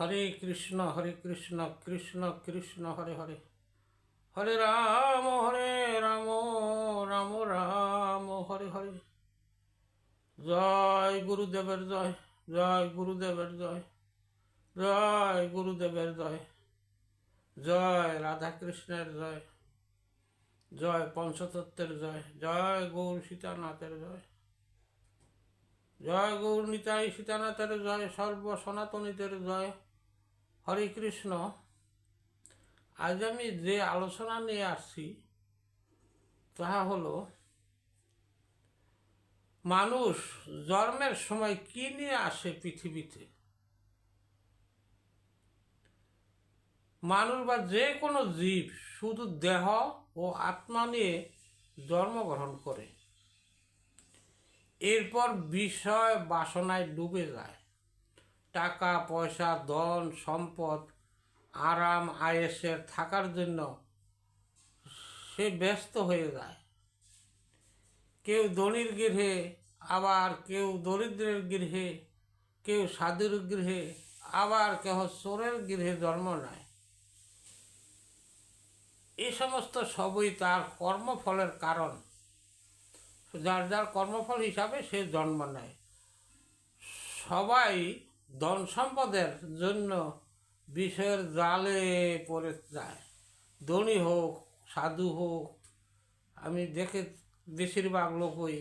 হরে কৃষ্ণ হরে কৃষ্ণ কৃষ্ণ কৃষ্ণ, হরে হরে। হরে রাম হরে রাম রাম রাম, হরে হরে। জয় গুরুদেবের জয় জয় গুরুদেবের জয় জয় গুরুদেবের জয় জয় রাধা কৃষ্ণের জয় জয় পঞ্চতত্ত্বের জয় জয় গৌর সীতানাথের জয় জয় গৌর নিতাই সীতানাথের জয়, সর্ব সনাতনীদের জয় হরে কৃষ্ণ, আজ আমি যে আলোচনা নিয়ে আসছি, তাহা হলো, মানুষ জন্মের সময় কি নিয়ে আসে পৃথিবীতে? মানুষ বা যে কোনো জীব শুধু দেহ ও আত্মা নিয়ে জন্মগ্রহণ করে। এরপর বিষয় বাসনায় ডুবে যায়। টাকা, পয়সা, ধন, সম্পদ, আরাম, আয়েসের থাকার জন্য সে ব্যস্ত হয়ে যায়। কেউ ধনির গৃহে, আবার কেউ দরিদ্রের গৃহে, কেউ সাধুর গৃহে, আবার কেহ চোরের গৃহে জন্ম নেয়। এই সমস্ত সবই তার কর্মফলের কারণ। যার যার কর্মফল হিসাবে সে জন্ম নেয়। সবাই ধন সম্পদের জন্য বিষয়ের জালে পড়ে যায়। ধনী হোক, সাধু হোক, আমি দেখে বেশিরভাগ লোকই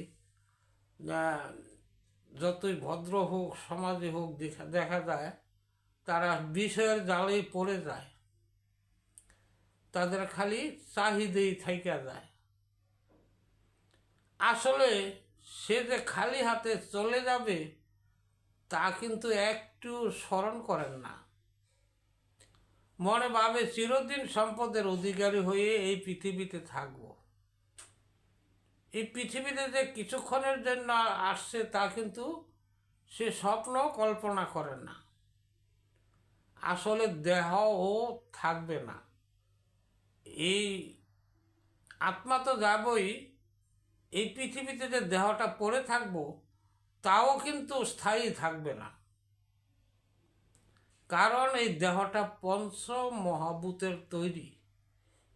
যতই ভদ্র হোক, সমাজে হোক, দেখা দেখা যায়, তারা বিষয়ের জালেই পড়ে যায়। তাদের খালি চাহিদাই থাইকা যায়। আসলে সে যে খালি হাতে চলে যাবে তা কিন্তু একটু স্মরণ করেন না। মনে ভাবে চিরদিন সম্পদের অধিকারী হয়ে এই পৃথিবীতে থাকব। এই পৃথিবীতে যে কিছুক্ষণের জন্য আসছে তা কিন্তু সে স্বপ্ন কল্পনা করে না। আসলে দেহ ও থাকবে না। এই আত্মা তো যাবই। এই পৃথিবীতে যে দেহটা পড়ে থাকব তাও কিন্তু স্থায়ী থাকবে না। কারণ এই দেহটা পঞ্চ মহাভূতের তৈরি।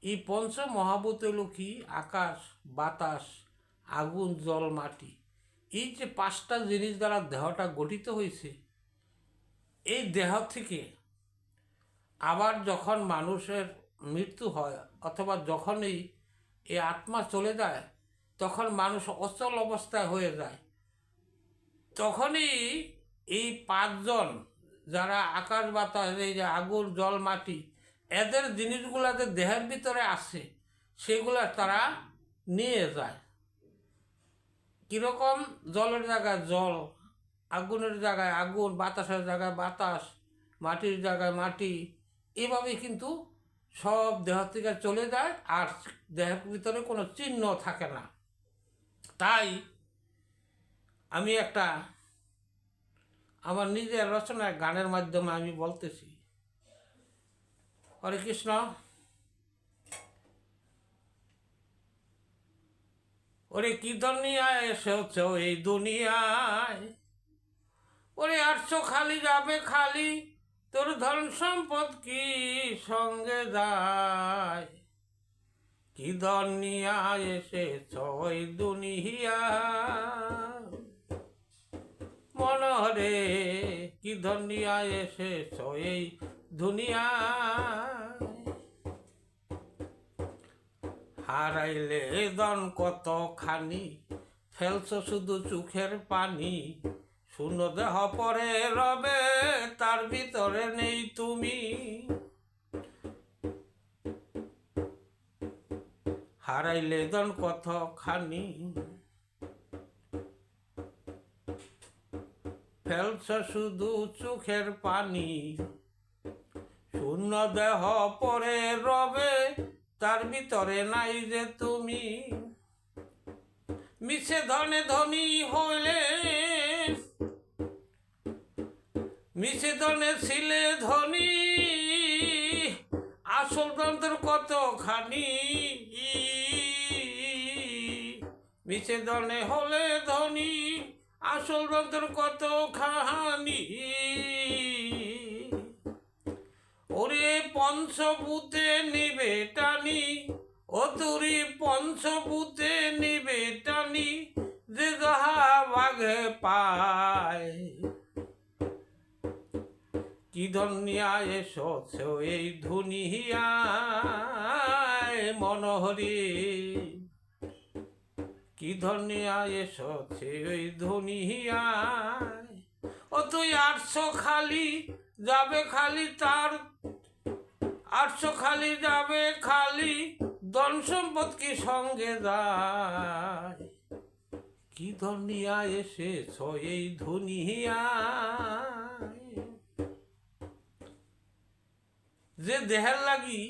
এই পঞ্চ মহাভূত হলো কি? আকাশ, বাতাস, আগুন, জল, মাটি। এই যে পাঁচটা জিনিস দ্বারা দেহটা গঠিত হয়েছে, এই দেহ থেকে আবার যখন মানুষের মৃত্যু হয় অথবা যখনই এই আত্মা চলে যায়, তখন মানুষ অচল অবস্থায় হয়ে যায়। তখনই এই পাঁচজন যারা আকাশ বাতাস, এই যে আগুন, জল, মাটি, এদের জিনিসগুলা যে দেহের ভিতরে আসে, সেগুলা তারা নিয়ে যায়। কীরকম জলের জায়গায় জল, আগুনের জায়গায় আগুন, বাতাসের জায়গায় বাতাস, মাটির জায়গায় মাটি এভাবে কিন্তু সব দেহ থেকে চলে যায় আর দেহের ভিতরে কোনো চিহ্ন থাকে না। তাই আমি একটা, আমার নিজের রচনায় গানের মাধ্যমে আমি বলতেছি। হরে কৃষ্ণ। ওরে কি দুনিয়ায় এসেছ এই দুনিয়ায়? ওরে আটশো খালি, যাবে খালি, তোর ধন সম্পদ কি সঙ্গে যায়? কি দুনিয়ায় এসেছ এই দুনিয়া মনহরে, কি দুনিয়ায় এসেছ এই দুনিয়া হারাইলে দন কত খানি ফেলছ শুধু চোখের পানি। শূন্য দেহ পরে রবে, তার ভিতরে নেই তুমি। হারাইলে দন কত খানি ফেলছ শুধু চোখের পানি। শূন্য দেহ পরে রবে, তার ভিতরে নাই যে তুমি। মিছে ধনে ধনী হইলে, মিছে ধনে ছিলে ধনী, আসল গ্রন্থের কত খানি মিছে ধনে হলে ধনী আসল গ্রন্থের কত খানি? পঞ্চভূতে নিবে টানি ও তুরি পঞ্চভূতে নিবে টানি যে যাহা বাঘে পায়। কি ধনিয়া এসছ এই ধুনিয়ায় মনোহরি। কি ধনিয়া এসছে ওই ধুনিয়ায় ও তুই আটশো খালি যাবে খালি তার, আটশো খালি যাবে খালি ধন সম্পদ কি সঙ্গে যায়? কি ধনিয়া এসেছ এই ধুনিয়ায় যে দেহের লাগি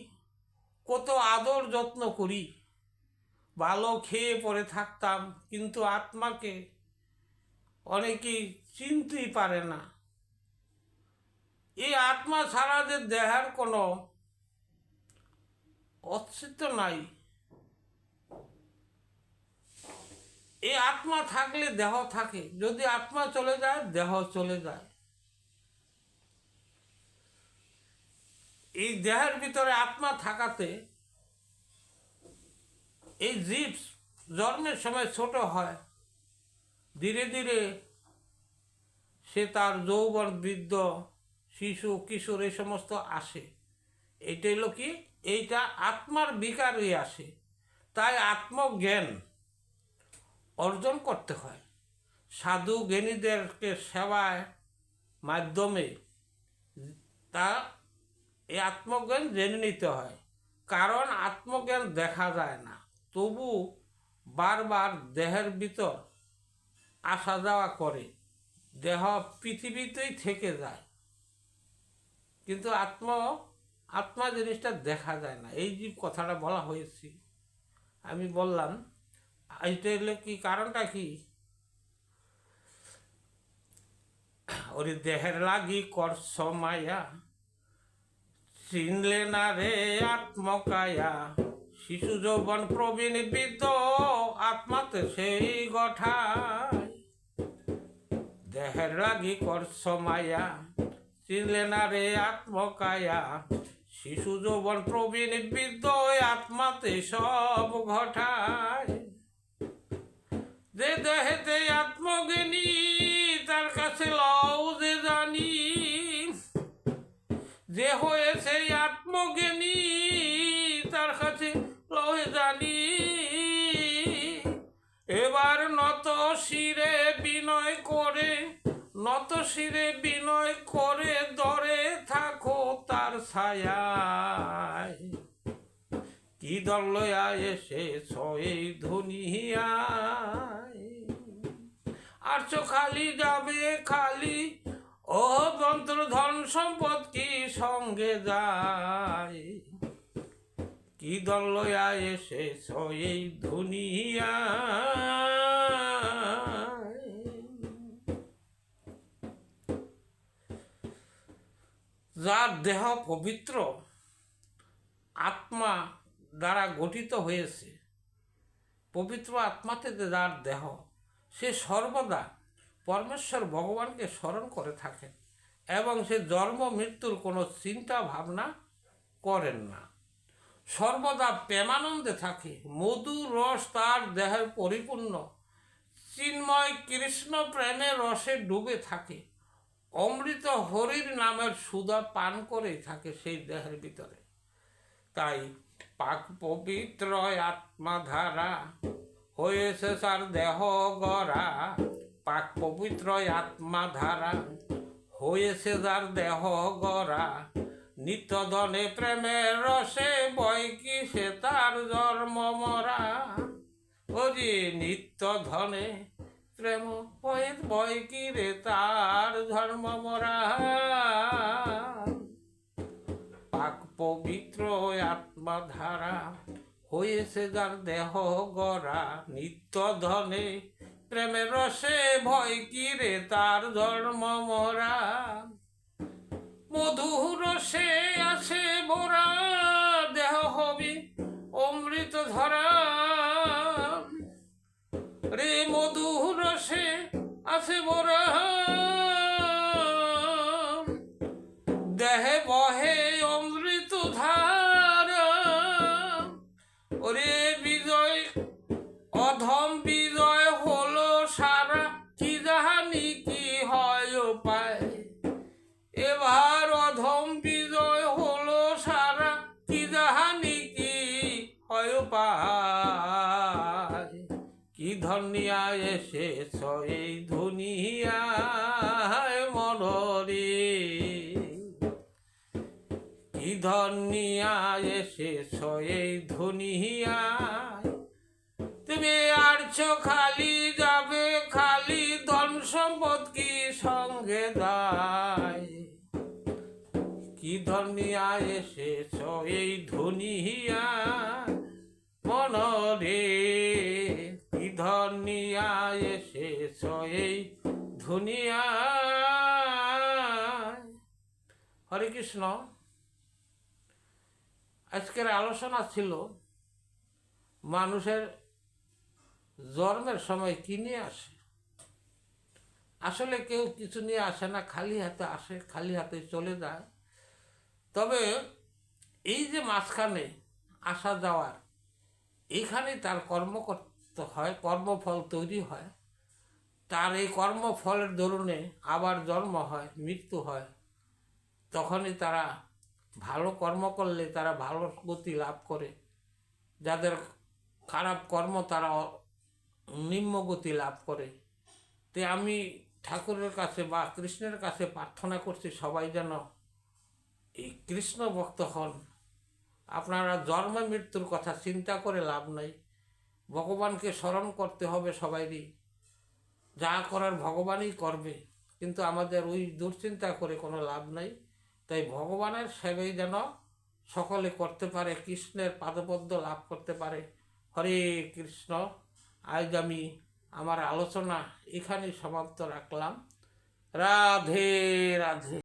কত আদর যত্ন করি ভালো খেয়ে পরে থাকতাম, কিন্তু আত্মাকে অনেকেই চিনতেই পারে না। এই আত্মা ছাড়া যে দেহের কোনো অস্তিত্ব নাই। এই আত্মা থাকলে দেহ থাকে, যদি আত্মা চলে যায়, দেহ চলে যায়। এই দেহের ভিতরে আত্মা থাকাতে এই জীব জন্মের সময় ছোট হয়। ধীরে ধীরে সে তার যৌবন, বৃদ্ধ, শিশু, কিশোর এই সমস্ত আসে। এইটা হলো কি? এইটা আত্মার বিকারই আসে। তাই আত্মজ্ঞান অর্জন করতে হয়। সাধু জ্ঞানীদেরকে সেবায় মাধ্যমে তা এই আত্মজ্ঞান জেনে নিতে হয়। কারণ আত্মজ্ঞান দেখা যায় না। তবু বারবার দেহের ভিতর আসা যাওয়া করে। দেহ পৃথিবীতেই থেকে যায়। কিন্তু আত্ম, আত্মা জিনিসটা দেখা যায় না। এই যে কথাটা বলা হয়েছে, আমি বললাম, এইটা হলো কি কারণটা কি? ওরে দেহের লাগি করছ মায়া, চিনলে না রে আত্মকায়া। শিশু যৌবন প্রবীণ বৃদ্ধ আত্মাতে সেই গঠায়। দেহের লাগি করছ মায়া, চিনলে না রে আত্মকায়া। শিশু যৌবন প্রবীণ বৃদ্ধ আত্মাতে সব ঘটায়। যে দেহেতে আত্মজ্ঞানী, তার কাছে লও যে জানি। যে হয়েছে আত্মজ্ঞানী করে, নত শিরে বিনয় করে, দরে থাকো তার ছায়ায়। কি দল লয়া এসে এই ধুনিয়ায়? আটশো খালি যাবে খালি ও যন্ত্র ধন সম্পদ কি সঙ্গে যায়? কি দল লয়া এসে এই ধুনিয়ায়? যার দেহ পবিত্র আত্মা দ্বারা গঠিত হয়েছে। পবিত্র আত্মাতে যার দেহ, সে সর্বদা পরমেশ্বর ভগবানকে স্মরণ করে থাকেন এবং সে জন্ম, মৃত্যুর কোনো চিন্তা, ভাবনা করেন না। সর্বদা প্রেমানন্দে থাকে। মধু, রস তার দেহের পরিপূর্ণ। চিন্ময় কৃষ্ণ প্রেমের রসে ডুবে থাকে। অমৃত হরির নামের সুদা পান করেই থাকে সেই দেহের ভিতরে। তাই পাক পবিত্র আত্মাধারা হয়েছে তার দেহ গড়া, পাক পবিত্র আত্মাধারা হয়েছে যার দেহ গড়া নিত্যদনে প্রেমের রসে বই কি সে তার জন্ম মরা? ওরে নিত্য ধনে প্রেম বই কি রে তার ধর্ম মরা? পাক পবিত্র আত্মাধারা হয়েছে যার দেহ গড়া। নিত্য ধনে প্রেমের রসে ভয় কি রে তার ধর্ম মরা? মধুর রসে আছে মোরা দেহ হবে অমৃত ধরা। রে মধু রসে আছে মোরা দেহে বহে অমৃত ধারা। ওরে বিজয়, অধম বিজয় হলো সারা, কি জাহানি কি হয় পায় এবার অধম বিজয় হলো সারা, কি জাহানি কি হয় পায় ধনিয়ায় এসেছ, এই ধনিয়ায় মনরে কি ধনিয়ায় এসেছ, এই ধনিয়ায়? তুমি আরছো খালি যাবে, খালি ধন সম্পদ কি সঙ্গে দায়? কি ধনিয়া এসেছ, এই ধনিয়া মনরে? ধনিয়া এসেছ এই ধনিয়া। হরে কৃষ্ণ। আজকের আলোচনা ছিল মানুষের জন্মের সময় কি নিয়ে আসে? আসলে কেউ কিছু নিয়ে আসে না, খালি হাতে আসে, খালি হাতে চলে যায়। তবে এই যে মাঝখানে আসা যাওয়ার, এইখানেই তার কর্ম হয়, কর্মফল তৈরি হয়। তার এই কর্মফলের দরুনে আবার জন্ম হয়, মৃত্যু হয়। তখনই তারা ভালো কর্ম করলে তারা ভালো গতি লাভ করে। যাদের খারাপ কর্ম তারা নিম্ন গতি লাভ করে। তে আমি ঠাকুরের কাছে বা কৃষ্ণের কাছে প্রার্থনা করছি সবাই যেন এই কৃষ্ণ ভক্ত হন। আপনারা জন্ম মৃত্যুর কথা চিন্তা করে লাভ নাই। ভগবানকে স্মরণ করতে হবে সবাইরই। যা করার ভগবানই করবে, কিন্তু আমাদের ওই দুশ্চিন্তা করে কোনো লাভ নাই। তাই ভগবানের সেবাই যেন সকলে করতে পারে, কৃষ্ণের পাদপদ্ম লাভ করতে পারে। হরে কৃষ্ণ, আজ আমি আমার আলোচনা এখানেই সমাপ্ত রাখলাম। রাধে রাধে।